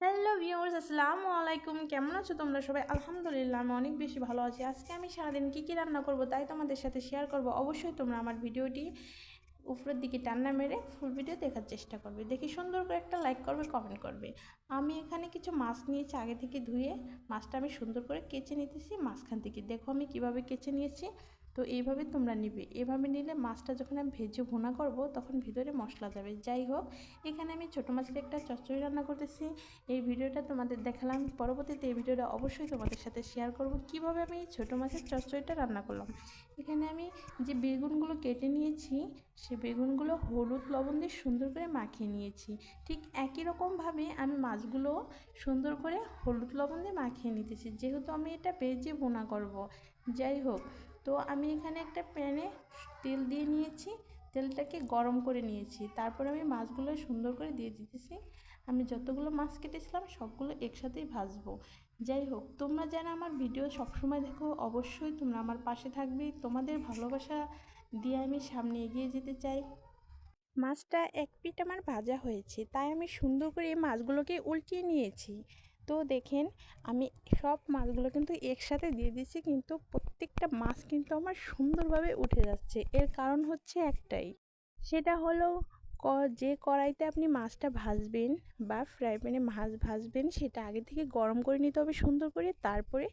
Hello viewers, আসসালামু আলাইকুম। কেমন আছো তোমরা সবাই? আলহামদুলিল্লাহ, আমি অনেক বেশি ভালো আছি। আজকে আমি সারাদিন কী কী রান্না করব তাই তোমাদের সাথে শেয়ার করব। অবশ্যই তোমরা আমার ভিডিওটি উপরের দিকে টান্না মেরে ফুল ভিডিও দেখার চেষ্টা করবে। দেখি সুন্দর করে একটা লাইক করবে কমেন্ট করবে। আমি এখানে কিছু মাছ নিয়েছি আগে থেকে ধুয়ে। মাছটা আমি সুন্দর করে কেচে নিতেছি, মাঝখান থেকে। দেখো আমি কীভাবে কেচে নিয়েছি। তো এইভাবে তোমরা নিবে। এভাবে নিলে মাছটা যখন আমি ভেজে ভুনা করব, তখন ভিতরে মশলা যাবে। যাই হোক, এখানে আমি ছোটো মাছের একটা চচ্চড়ি রান্না করতেছি। এই ভিডিওটা তোমাদের দেখালাম। পরবর্তীতে এই ভিডিওটা অবশ্যই তোমাদের সাথে শেয়ার করব। কীভাবে আমি এই ছোটো মাছের চচ্চড়িটা রান্না করলাম? এখানে আমি যে বেগুনগুলো কেটে নিয়েছি, সে বেগুনগুলো হলুদ লবণ দিয়ে সুন্দর করে মাখিয়ে নিয়েছি। ঠিক একই রকমভাবে আমি মাছগুলো সুন্দর করে হলুদ লবণ দিয়ে মাখিয়ে নিতেছি। যেহেতু আমি এটা ভেজে বোনা করব। যাই হোক তো আমি এখানে একটা প্যানে তেল দিয়ে নিয়েছি, তেলটাকে গরম করে নিয়েছি। তারপর আমি মাছগুলো সুন্দর করে দিয়ে দিতেছি। আমি যতগুলো মাছ কেটেছিলাম সবগুলো একসাথেই ভাজবো। যাই হোক, তোমরা যেন আমার ভিডিও সবসময় দেখো অবশ্যই তোমরা আমার পাশে থাকবে। তোমাদের ভালোবাসা দিয়ে আমি সামনে এগিয়ে যেতে চাই। মাছটা এক পিঠ আমার ভাজা হয়েছে, তাই আমি সুন্দর করে মাছগুলোকে উল্টিয়ে নিয়েছি। তো দেখেন, আমি সব মাছগুলো কিন্তু একসাথে দিয়ে দিয়েছি, কিন্তু প্রত্যেকটা মাছ কিন্তু আমার সুন্দরভাবে উঠে যাচ্ছে। এর কারণ হচ্ছে একটাই, সেটা হলো ক, যে কড়াইতে আপনি মাছটা ভাজবেন বা ফ্রাই প্যানে মাছ ভাজবেন, সেটা আগে থেকে গরম করে নিতে হবে সুন্দর করে, তারপরে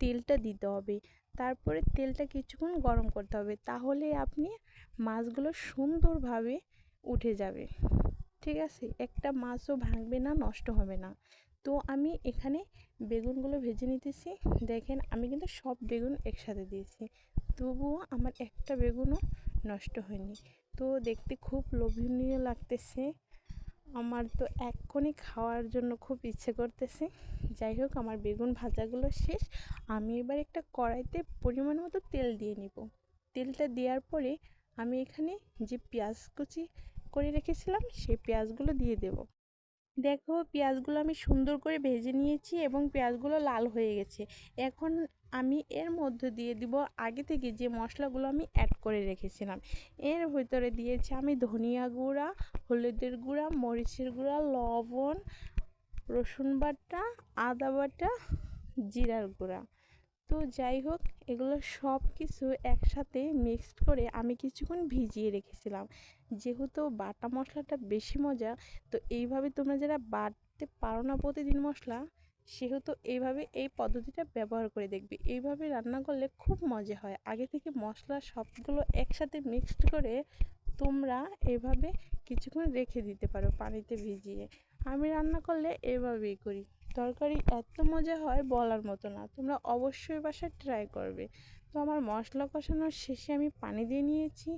তেলটা দিতে হবে। তারপরে তেলটা কিছুক্ষণ গরম করতে হবে, তাহলে আপনি মাছগুলো সুন্দরভাবে উঠে যাবে। ঠিক আছে? একটা মাছও ভাঙবে না, নষ্ট হবে না। তো আমি এখানে বেগুনগুলো ভেজে নিতেছি। দেখেন, আমি কিন্তু সব বেগুন একসাথে দিয়েছি। তবুও আমার একটা বেগুনও নষ্ট হয়নি। তো দেখতে খুব লোভনীয় লাগতেছে। আমার তো এক্ষুনি খাওয়ার জন্য খুব ইচ্ছে করতেছে। যাই হোক, আমার বেগুন ভাজাগুলো শেষ। আমি এবার একটা কড়াইতে পরিমাণ মতো তেল দিয়ে নিব। তেলটা দেওয়ার পরে আমি এখানে যে পেঁয়াজ কুচি করে রেখেছিলাম, সেই পেঁয়াজগুলো দিয়ে দেব। দেখো পেঁয়াজগুলো আমি সুন্দর করে ভেজে নিয়েছি এবং পেঁয়াজগুলো লাল হয়ে গেছে। এখন আমি এর মধ্যে দিয়ে দিব আগে থেকে যে মশলাগুলো আমি অ্যাড করে রেখেছিলাম। এর ভিতরে দিয়েছি আমি ধনিয়া গুঁড়া, হলুদের গুঁড়া, মরিচের গুঁড়া, লবণ, রসুন বাটা, আদা বাটা, জিরার গুঁড়া। তো যাই হোক, এগুলো সব কিছু একসাথে মিক্সড করে আমি কিছুক্ষণ ভিজিয়ে রেখেছিলাম। যেহেতু বাটা মশলাটা বেশি মজা, তো এইভাবে তোমরা যারা বাটতে পারো না প্রতিদিন মশলা, সেহেতু এইভাবে এই পদ্ধতিটা ব্যবহার করে দেখবে। এইভাবে রান্না করলে খুব মজা হয়। আগে থেকে মশলা সবগুলো একসাথে মিক্সড করে তোমরা এভাবে কিছুক্ষণ রেখে দিতে পারো পানিতে ভিজিয়ে। আমি রান্না করলে এভাবেই করি। তরকারি এত মজা হয় বলার মতো না। তোমরা অবশ্যই বাসায় ট্রাই করবে। তো আমার মশলা কষানোর শেষে আমি পানি দিয়ে নিয়েছি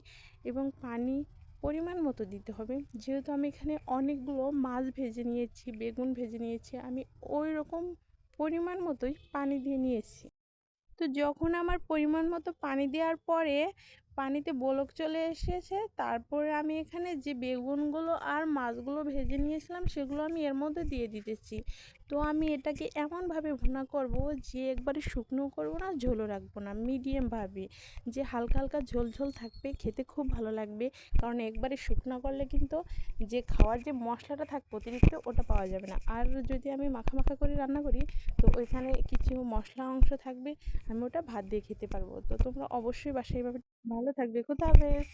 এবং পানি পরিমাণ মতো দিতে হবে। যেহেতু আমি এখানে অনেকগুলো মাছ ভেজে নিয়েছি, বেগুন ভেজে নিয়েছি, আমি ওই রকম পরিমাণ মতোই পানি দিয়ে নিয়েছি। তো যখন আমার পরিমাণ মতো পানি দেওয়ার পরে পানিতে বলক চলে এসেছে। তারপরে আমি এখানে যে বেগুনগুলো আর মাছগুলো ভেজে নিয়েছিলাম, সেগুলো আমি এর মধ্যে দিয়ে দিতেছি। তো আমি এটাকে এমনভাবে ভুনা করব যে একবারে শুকনো করব না, ঝোলও রাখব না, মিডিয়ামভাবে। যে হালকা হালকা ঝোল ঝোল থাকবে, খেতে খুব ভালো লাগবে। কারণ একবারে শুকনো করলে কিন্তু যে খাওয়ার যে মশলাটা থাকবে অতিরিক্ত, ওটা পাওয়া যাবে না। আর যদি আমি মাখা মাখা করে রান্না করি, তো ওইখানে কিছু মশলা অংশ থাকবে, আমি ওটা ভাত দিয়ে খেতে পারব। তো তোমরা অবশ্যই বাসায় এইভাবে ভালো থাকবে কোথাও হাফেজ